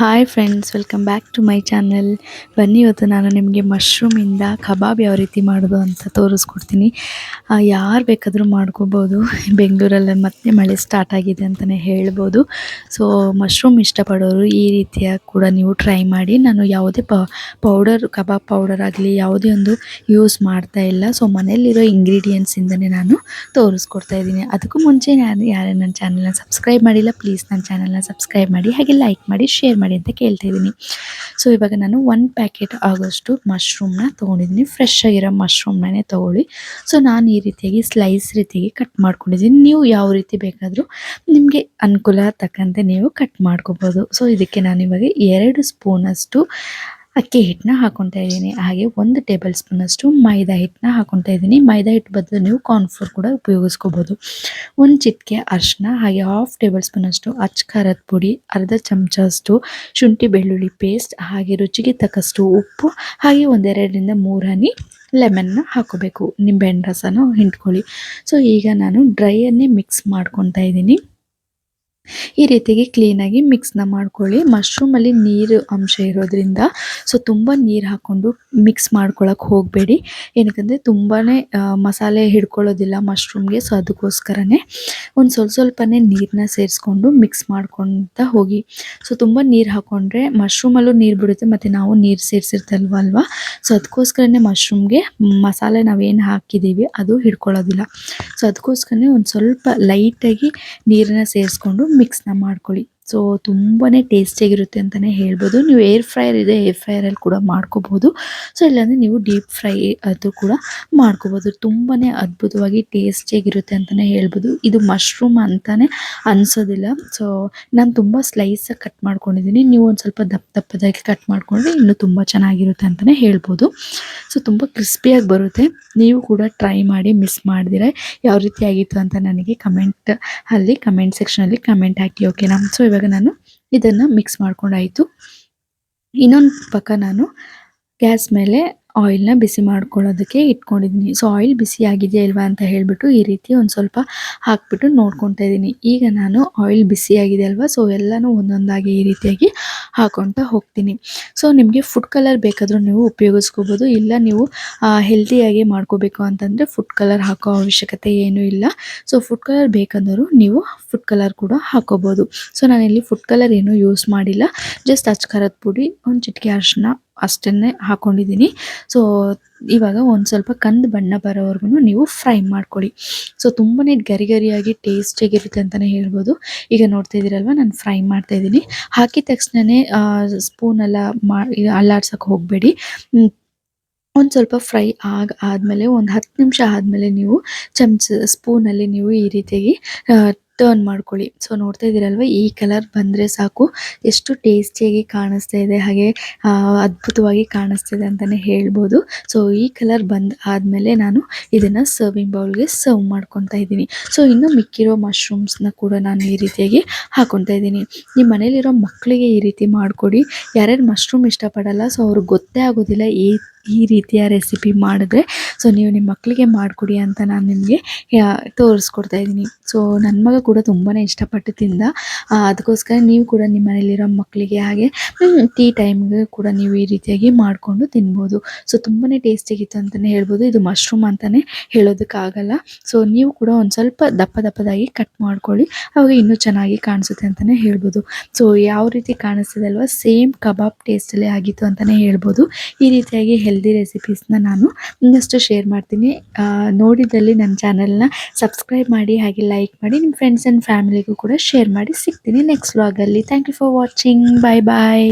Hi friends welcome back to my channel ಬನ್ನಿ, ಇವತ್ತು ನಾನು ನಿಮಗೆ ಮಶ್ರೂಮಿಂದ ಕಬಾಬ್ ಯಾವ ರೀತಿ ಮಾಡೋದು ಅಂತ ತೋರಿಸ್ಕೊಡ್ತೀನಿ. ಯಾರು ಬೇಕಾದರೂ ಮಾಡ್ಕೋಬೋದು. ಬೆಂಗಳೂರಲ್ಲಿ ಮತ್ತೆ ಮಳೆ ಸ್ಟಾರ್ಟ್ ಆಗಿದೆ ಅಂತಲೇ ಹೇಳ್ಬೋದು. ಸೊ ಮಶ್ರೂಮ್ ಇಷ್ಟಪಡೋರು ಈ ರೀತಿಯ ಕೂಡ ನೀವು ಟ್ರೈ ಮಾಡಿ. ನಾನು ಯಾವುದೇ ಪೌಡರ್ ಕಬಾಬ್ ಪೌಡರ್ ಆಗಲಿ ಯಾವುದೇ ಒಂದು ಯೂಸ್ ಮಾಡ್ತಾ ಇಲ್ಲ. ಸೊ ಮನೆಯಲ್ಲಿರೋ ಇಂಗ್ರೀಡಿಯೆಂಟ್ಸಿಂದನೇ ನಾನು ತೋರಿಸ್ಕೊಡ್ತಾ ಇದ್ದೀನಿ. ಅದಕ್ಕೂ ಮುಂಚೆ ನಾನು ಯಾರೇ ನನ್ನ ಚಾನಲ್ನ ಸಬ್ಸ್ಕ್ರೈಬ್ ಮಾಡಿಲ್ಲ ಪ್ಲೀಸ್ ನನ್ನ ಚಾನಲ್ನ ಸಬ್ಸ್ಕ್ರೈಬ್ ಮಾಡಿ. ಹಾಗೆ ಲೈಕ್ ಮಾಡಿ ಶೇರ್ ಮಾಡಿ. ಅಂತ ಕೇಳ್ತಾ ಇದ್ದೀನಿ. ಸೊ ಇವಾಗ ನಾನು ಒನ್ ಪ್ಯಾಕೆಟ್ ಆಗೋಷ್ಟು ಮಶ್ರೂಮ್ನ ತೊಗೊಂಡಿದ್ದೀನಿ. ಫ್ರೆಶ್ ಆಗಿರೋ ಮಶ್ರೂಮ್ನೇ ತೊಗೊಳ್ಳಿ. ಸೊ ನಾನು ಈ ರೀತಿಯಾಗಿ ಸ್ಲೈಸ್ ರೀತಿಯಾಗಿ ಕಟ್ ಮಾಡ್ಕೊಂಡಿದ್ದೀನಿ. ನೀವು ಯಾವ ರೀತಿ ಬೇಕಾದರೂ ನಿಮಗೆ ಅನುಕೂಲ ತಕ್ಕಂತೆ ನೀವು ಕಟ್ ಮಾಡ್ಕೋಬೋದು. ಸೊ ಇದಕ್ಕೆ ನಾನು ಇವಾಗ ಎರಡು ಸ್ಪೂನಷ್ಟು ಅಕ್ಕಿ ಹಿಟ್ಟನ್ನ ಹಾಕೊತಾ ಇದ್ದೀನಿ. ಹಾಗೆ ಒಂದು ಟೇಬಲ್ ಸ್ಪೂನಷ್ಟು ಮೈದಾ ಹಿಟ್ಟನ್ನ ಹಾಕೊತಾ ಇದ್ದೀನಿ. ಮೈದಾ ಹಿಟ್ಟು ಬದಲು ನೀವು ಕಾರ್ನ್ಫ್ಲೋರ್ ಕೂಡ ಉಪಯೋಗಿಸ್ಕೋಬೋದು. ಒಂದು ಚಿಟಿಕೆ ಅರಿಶಿನ, ಹಾಗೆ ಹಾಫ್ ಟೇಬಲ್ ಸ್ಪೂನಷ್ಟು ಅಚ್ಚ ಖಾರದ ಪುಡಿ, ಅರ್ಧ ಚಮಚ ಅಷ್ಟು ಶುಂಠಿ ಬೆಳ್ಳುಳ್ಳಿ ಪೇಸ್ಟ್ ಹಾಗೆ ರುಚಿಗೆ ತಕ್ಕಷ್ಟು ಉಪ್ಪು, ಹಾಗೆ ಒಂದೆರಡರಿಂದ ಮೂರು ಹನಿ ಲೆಮನ್ನ ಹಾಕೋಬೇಕು. ನಿಂಬೆಹಣ್ಣು ರಸನ ಹಿಂಡ್ಕೊಳ್ಳಿ. ಸೊ ಈಗ ನಾನು ಡ್ರೈಯನ್ನೇ ಮಿಕ್ಸ್ ಮಾಡ್ಕೊತಾ ಇದ್ದೀನಿ. ಈ ರೀತಿಯಾಗಿ ಕ್ಲೀನಾಗಿ ಮಿಕ್ಸ್ನ ಮಾಡ್ಕೊಳ್ಳಿ. ಮಶ್ರೂಮಲ್ಲಿ ನೀರು ಅಂಶ ಇರೋದ್ರಿಂದ ಸೊ ತುಂಬ ನೀರು ಹಾಕ್ಕೊಂಡು ಮಿಕ್ಸ್ ಮಾಡ್ಕೊಳಕ್ಕೆ ಹೋಗಬೇಡಿ. ಏನಕ್ಕಂದರೆ ತುಂಬಾ ಮಸಾಲೆ ಹಿಡ್ಕೊಳ್ಳೋದಿಲ್ಲ ಮಶ್ರೂಮ್ಗೆ ಸೊ ಅದಕ್ಕೋಸ್ಕರನೇ ಒಂದು ಸ್ವಲ್ಪ ಸ್ವಲ್ಪನೇ ನೀರನ್ನ ಸೇರಿಸ್ಕೊಂಡು ಮಿಕ್ಸ್ ಮಾಡ್ಕೊತ ಹೋಗಿ. ಸೊ ತುಂಬ ನೀರು ಹಾಕ್ಕೊಂಡ್ರೆ ಮಶ್ರೂಮಲ್ಲೂ ನೀರು ಬಿಡುತ್ತೆ, ಮತ್ತು ನಾವು ನೀರು ಸೇರಿಸಿರ್ತಲ್ವ ಅಲ್ವಾ? ಸೊ ಅದಕ್ಕೋಸ್ಕರನೇ ಮಶ್ರೂಮ್ಗೆ ಮಸಾಲೆ ನಾವೇನು ಹಾಕಿದ್ದೀವಿ ಅದು ಹಿಡ್ಕೊಳ್ಳೋದಿಲ್ಲ. ಸೊ ಅದಕ್ಕೋಸ್ಕರನೇ ಒಂದು ಸ್ವಲ್ಪ ಲೈಟಾಗಿ ನೀರನ್ನ ಸೇರಿಸ್ಕೊಂಡು ಮಿಕ್ಸ್ನ ಮಾಡ್ಕೊಳ್ಳಿ. ಸೊ ತುಂಬಾ ಟೇಸ್ಟಿಯಾಗಿರುತ್ತೆ ಅಂತಲೇ ಹೇಳ್ಬೋದು. ನೀವು ಏರ್ ಫ್ರೈಯರ್ ಇದೆ, ಏರ್ ಫ್ರೈಯರಲ್ಲಿ ಕೂಡ ಮಾಡ್ಕೋಬೋದು. ಸೊ ಇಲ್ಲಾಂದರೆ ನೀವು ಡೀಪ್ ಫ್ರೈ ಅದು ಕೂಡ ಮಾಡ್ಕೋಬೋದು. ತುಂಬಾ ಅದ್ಭುತವಾಗಿ ಟೇಸ್ಟಿಯಾಗಿರುತ್ತೆ ಅಂತಲೇ ಹೇಳ್ಬೋದು. ಇದು ಮಶ್ರೂಮ್ ಅಂತಲೇ ಅನಿಸೋದಿಲ್ಲ. ಸೊ ನಾನು ತುಂಬ ಸ್ಲೈಸಾಗಿ ಕಟ್ ಮಾಡ್ಕೊಂಡಿದ್ದೀನಿ ನೀವು ಒಂದು ಸ್ವಲ್ಪ ದಪ್ಪ ದಪ್ಪದಾಗಿ ಕಟ್ ಮಾಡಿಕೊಂಡ್ರೆ ಇನ್ನೂ ತುಂಬ ಚೆನ್ನಾಗಿರುತ್ತೆ ಅಂತಲೇ ಹೇಳ್ಬೋದು. ಸೊ ತುಂಬ ಕ್ರಿಸ್ಪಿಯಾಗಿ ಬರುತ್ತೆ. ನೀವು ಕೂಡ ಟ್ರೈ ಮಾಡಿ ಮಿಸ್ ಮಾಡಿದಿರ. ಯಾವ ರೀತಿ ಆಗಿತ್ತು ಅಂತ ನನಗೆ ಕಮೆಂಟ್ ಅಲ್ಲಿ ಕಮೆಂಟ್ ಸೆಕ್ಷನಲ್ಲಿ ಕಮೆಂಟ್ ಹಾಕಿ ಓಕೆನಾ ಸೊ ಇವಾಗ ನಾನು ಇದನ್ನು ಮಿಕ್ಸ್ ಮಾಡ್ಕೊಂಡಾಯಿತು. ಇನ್ನೊಂದು ಪಕ್ಕ ನಾನು ಗ್ಯಾಸ್ ಮೇಲೆ ಆಯಿಲ್ನ ಬಿಸಿ ಮಾಡ್ಕೊಳ್ಳೋದಕ್ಕೆ ಇಟ್ಕೊಂಡಿದ್ದೀನಿ. ಸೊ ಆಯಿಲ್ ಬಿಸಿ ಆಗಿದೆಯಾ ಇಲ್ವಾ ಅಂತ ಹೇಳಿಬಿಟ್ಟು ಈ ರೀತಿ ಒಂದು ಸ್ವಲ್ಪ ಹಾಕ್ಬಿಟ್ಟು ನೋಡ್ಕೊತಾ ಇದ್ದೀನಿ. ಈಗ ನಾನು ಆಯಿಲ್ ಬಿಸಿ ಆಗಿದೆ ಅಲ್ವಾ ಸೊ ಎಲ್ಲನೂ ಒಂದೊಂದಾಗಿ ಈ ರೀತಿಯಾಗಿ ಹಾಕೊತಾ ಹೋಗ್ತೀನಿ. ಸೊ ನಿಮಗೆ ಫುಡ್ ಕಲರ್ ಬೇಕಾದರೂ ನೀವು ಉಪಯೋಗಿಸ್ಕೋಬೋದು. ಇಲ್ಲ ನೀವು ಹೆಲ್ದಿಯಾಗಿ ಮಾಡ್ಕೋಬೇಕು ಅಂತಂದರೆ ಫುಡ್ ಕಲರ್ ಹಾಕೋ ಅವಶ್ಯಕತೆ ಏನೂ ಇಲ್ಲ. ಸೊ ಫುಡ್ ಕಲರ್ ಬೇಕಂದರೂ ನೀವು ಫುಡ್ ಕಲರ್ ಕೂಡ ಹಾಕೋಬೋದು. ಸೊ ನಾನಿಲ್ಲಿ ಫುಡ್ ಕಲರ್ ಏನೂ ಯೂಸ್ ಮಾಡಿಲ್ಲ. ಜಸ್ಟ್ ಅಚ್ಕರದ ಪುಡಿ, ಒಂದು ಚಿಟಿಕೆ ಅರಿಶಿನ ಅಷ್ಟನ್ನೇ ಹಾಕೊಂಡಿದ್ದೀನಿ. ಸೊ ಇವಾಗ ಒಂದು ಸ್ವಲ್ಪ ಕಂದು ಬಣ್ಣ ಬರೋವರೆಗೂ ನೀವು ಫ್ರೈ ಮಾಡ್ಕೊಳ್ಳಿ ಸೊ ತುಂಬನೇ ಗರಿ ಗರಿಯಾಗಿ ಟೇಸ್ಟಿಯಾಗಿರುತ್ತೆ ಅಂತಲೇ ಹೇಳ್ಬೋದು. ಈಗ ನೋಡ್ತಾ ಇದ್ದೀರಲ್ವ, ನಾನು ಫ್ರೈ ಮಾಡ್ತಾ ಇದ್ದೀನಿ. ಹಾಕಿದ ತಕ್ಷಣವೇ ಸ್ಪೂನೆಲ್ಲ ಮಾ ಅಲ್ಲಾಡ್ಸೋಕೆ ಹೋಗಬೇಡಿ. ಒಂದು ಸ್ವಲ್ಪ ಫ್ರೈ ಆಗ, ಆದಮೇಲೆ ಒಂದು ಹತ್ತು ನಿಮಿಷ ಆದಮೇಲೆ ನೀವು ಚಮಚ ಸ್ಪೂನಲ್ಲಿ ನೀವು ಈ ರೀತಿಯಾಗಿ ಟರ್ನ್ ಮಾಡ್ಕೊಳ್ಳಿ. ಸೊ ನೋಡ್ತಾ ಇದ್ದೀರಲ್ವ, ಈ ಕಲರ್ ಬಂದರೆ ಸಾಕು. ಎಷ್ಟು ಟೇಸ್ಟಿಯಾಗಿ ಕಾಣಿಸ್ತಾ ಇದೆ, ಹಾಗೆ ಅದ್ಭುತವಾಗಿ ಕಾಣಿಸ್ತಿದೆ ಅಂತಲೇ ಹೇಳ್ಬೋದು. ಸೊ ಈ ಕಲರ್ ಬಂದ ಆದಮೇಲೆ ನಾನು ಇದನ್ನು ಸರ್ವಿಂಗ್ ಬೌಲ್ಗೆ ಸರ್ವ್ ಮಾಡ್ಕೊತಾ ಇದ್ದೀನಿ. ಸೊ ಇನ್ನು ಮಿಕ್ಕಿರೋ ಮಶ್ರೂಮ್ಸ್ನ ಕೂಡ ನಾನು ಈ ರೀತಿಯಾಗಿ ಹಾಕೊತಾ ಇದ್ದೀನಿ. ನಿಮ್ಮ ಮನೇಲಿರೋ ಮಕ್ಕಳಿಗೆ ಈ ರೀತಿ ಮಾಡಿಕೊಡಿ. ಯಾರ್ಯಾರು ಮಶ್ರೂಮ್ ಇಷ್ಟಪಡಲ್ಲ ಸೊ ಅವ್ರಿಗೆ ಗೊತ್ತೇ ಆಗೋದಿಲ್ಲ ಈ ಈ ರೀತಿಯ ರೆಸಿಪಿ ಮಾಡಿದ್ರೆ ಸೊ ನೀವು ನಿಮ್ಮ ಮಕ್ಕಳಿಗೆ ಮಾಡಿಕೊಡಿ ಅಂತ ನಾನು ನಿಮಗೆ ತೋರಿಸ್ಕೊಡ್ತಾ ಇದ್ದೀನಿ. ಸೊ ನನ್ನ ಮಗ ಕೂಡ ತುಂಬಾ ಇಷ್ಟಪಟ್ಟು ತಿಂದ. ಅದಕ್ಕೋಸ್ಕರ ನೀವು ಕೂಡ ನಿಮ್ಮ ಮನೇಲಿರೋ ಮಕ್ಕಳಿಗೆ ಹಾಗೆ ಟೀ ಟೈಮ್ಗೆ ಕೂಡ ನೀವು ಈ ರೀತಿಯಾಗಿ ಮಾಡಿಕೊಂಡು ತಿನ್ಬೋದು. ಸೊ ತುಂಬಾ ಟೇಸ್ಟಿಯಾಗಿತ್ತು ಅಂತಲೇ ಹೇಳ್ಬೋದು. ಇದು ಮಶ್ರೂಮ್ ಅಂತಲೇ ಹೇಳೋದಕ್ಕಾಗಲ್ಲ. ಸೊ ನೀವು ಕೂಡ ಒಂದು ಸ್ವಲ್ಪ ದಪ್ಪ ದಪ್ಪದಾಗಿ ಕಟ್ ಮಾಡ್ಕೊಳ್ಳಿ. ಅವಾಗ ಇನ್ನೂ ಚೆನ್ನಾಗಿ ಕಾಣಿಸುತ್ತೆ ಅಂತಲೇ ಹೇಳ್ಬೋದು. ಸೊ ಯಾವ ರೀತಿ ಕಾಣಿಸ್ತಿದೆ ಅಲ್ವಾ? ಸೇಮ್ ಕಬಾಬ್ ಟೇಸ್ಟಲ್ಲೇ ಆಗಿತ್ತು ಅಂತಲೇ ಹೇಳ್ಬೋದು. ಈ ರೀತಿಯಾಗಿ ಹೆಲ್ದಿ ರೆಸಿಪೀಸ್ನ ನಾನು ಇನ್ನಷ್ಟು ಶೇರ್ ಮಾಡ್ತೀನಿ. ನೋಡಿದಲ್ಲಿ ನನ್ನ ಚಾನಲ್ನ ಸಬ್ಸ್ಕ್ರೈಬ್ ಮಾಡಿ, ಹಾಗೆ ಲೈಕ್ ಮಾಡಿ ನಿಮ್ಮ ಫ್ರೆಂಡ್ಸ್ ಆ್ಯಂಡ್ ಫ್ಯಾಮಿಲಿಗೂ ಕೂಡ ಶೇರ್ ಮಾಡಿ ಸಿಗ್ತೀನಿ ನೆಕ್ಸ್ಟ್ ವ್ಲಾಗಲ್ಲಿ thank you for watching bye bye